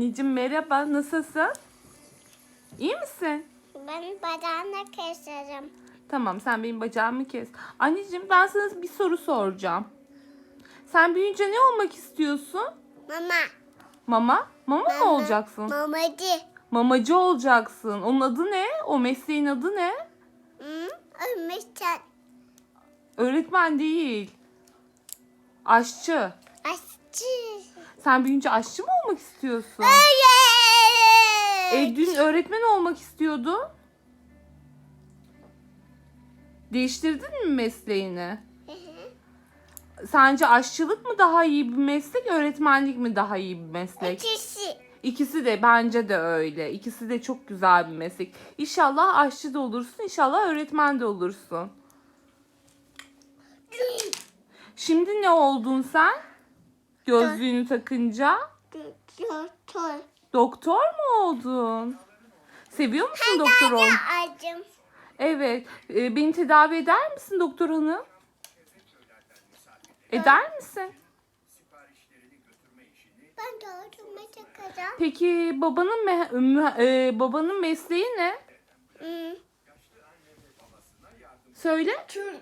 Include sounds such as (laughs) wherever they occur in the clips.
Anneciğim merhaba, nasılsın? İyi misin? Ben bacağını keserim. Tamam, sen benim bacağımı kes. Anneciğim ben sana bir soru soracağım. Sen büyüyünce ne olmak istiyorsun? Mama. Mama? Mama mı Mama. olacaksın? Mamacı. Mamacı olacaksın. Onun adı ne? O mesleğin adı ne? Hı? Ölmüşsen. Öğretmen değil. Aşçı. Aşçı. Sen büyüyünce aşçı mı olmak istiyorsun? Evet. E, dün öğretmen olmak istiyordun. Değiştirdin mi mesleğini? Hı hı. Sence aşçılık mı daha iyi bir meslek, öğretmenlik mi daha iyi bir meslek? İkisi. İkisi de bence de öyle. İkisi de çok güzel bir meslek. İnşallah aşçı da olursun, inşallah öğretmen de olursun. Şimdi ne oldun sen? Gözlüğünü takınca Doktor. doktor mu oldun? Seviyor musun doktor olmayı? Acım. Evet. E, beni tedavi eder misin doktor hanım? Eder misin? Ben de oturma çıkacağım. Peki babanın me- mü- e, babanın mesleği ne? Hı. Söyle. Tüm.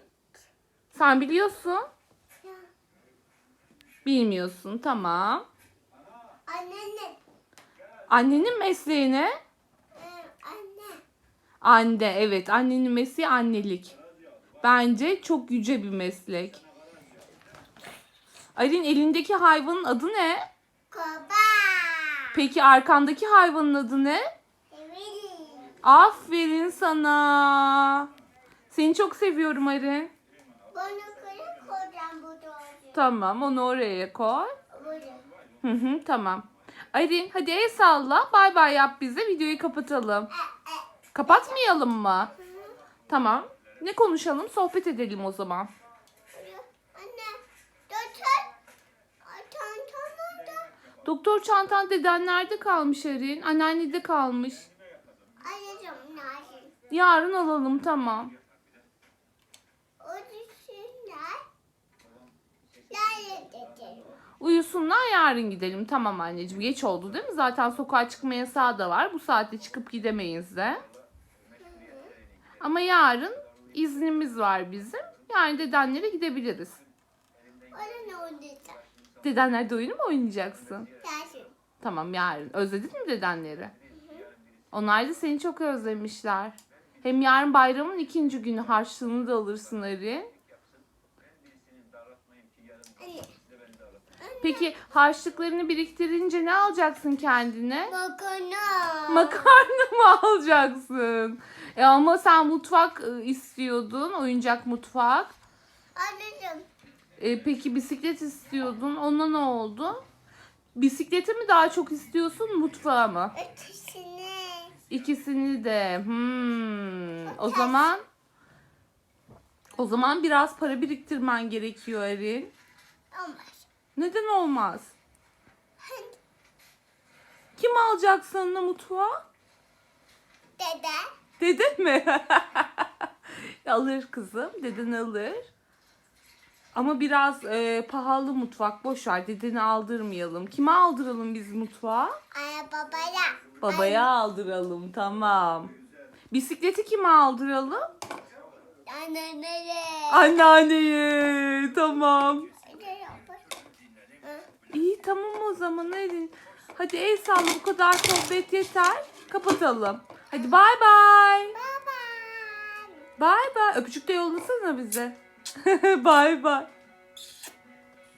Sen biliyorsun. Bilmiyorsun. Tamam. Anneanne. Annenin mesleği ne? Ee, anne. Anne. Evet. Annenin mesleği annelik. Bence çok yüce bir meslek. Aylin elindeki hayvanın adı ne? Koba. Peki arkandaki hayvanın adı ne? Evet. Aferin sana. Seni çok seviyorum Arin. Bunu Tamam onu oraya koy. Burada. Hı hı tamam. Arin hadi el salla. Bay bay yap bize. Videoyu kapatalım. Kapatmayalım mı? Tamam. Ne konuşalım? Sohbet edelim o zaman. Anne. Doktor. Çantam orada. Doktor çantan dedenlerde kalmış Arin. Anneannede kalmış. Arayacağım Narin. Yarın alalım tamam. O düşünler. Nerede dedim. Uyusunlar yarın gidelim. Tamam anneciğim. Geç oldu değil mi? Zaten sokağa çıkma yasağı da var. Bu saatte çıkıp gidemeyiz de. Ama yarın iznimiz var bizim. Yani dedenlere gidebiliriz. Orada ne oynayacağım? Dedenlerde oyunu mu oynayacaksın? Gelsin. Tamam yarın. Özledin mi dedenleri? Onlar da seni çok özlemişler. Hem yarın bayramın ikinci günü harçlığını da alırsın Ari. Anne. Peki harçlıklarını biriktirince ne alacaksın kendine? Bakana. Makarna mı alacaksın? E ama sen mutfak e, istiyordun, oyuncak mutfak. Anneciğim. E, peki bisiklet istiyordun, ona ne oldu? Bisikleti mi daha çok istiyorsun, mutfağı mı? Ötesini. İkisini de. Hmm. O zaman o zaman biraz para biriktirmen gerekiyor Erin. Olmaz. Neden olmaz? Kim alacak sana mutfağı? Dede. Deden mi? (laughs) alır kızım. Deden alır. Ama biraz e, pahalı mutfak. Boş ver. Dedeni aldırmayalım. Kime aldıralım biz mutfağı? Anne babaya. Babaya aldıralım. Tamam. Bisikleti kime aldıralım? Anne nereye? Anneanneye. Tamam. İyi tamam o zaman Erin. Hadi el salla bu kadar sohbet yeter. Kapatalım. Hadi bay bay. Baba. Bay bay. Öpücük de yollasana bize. (laughs) bay bay.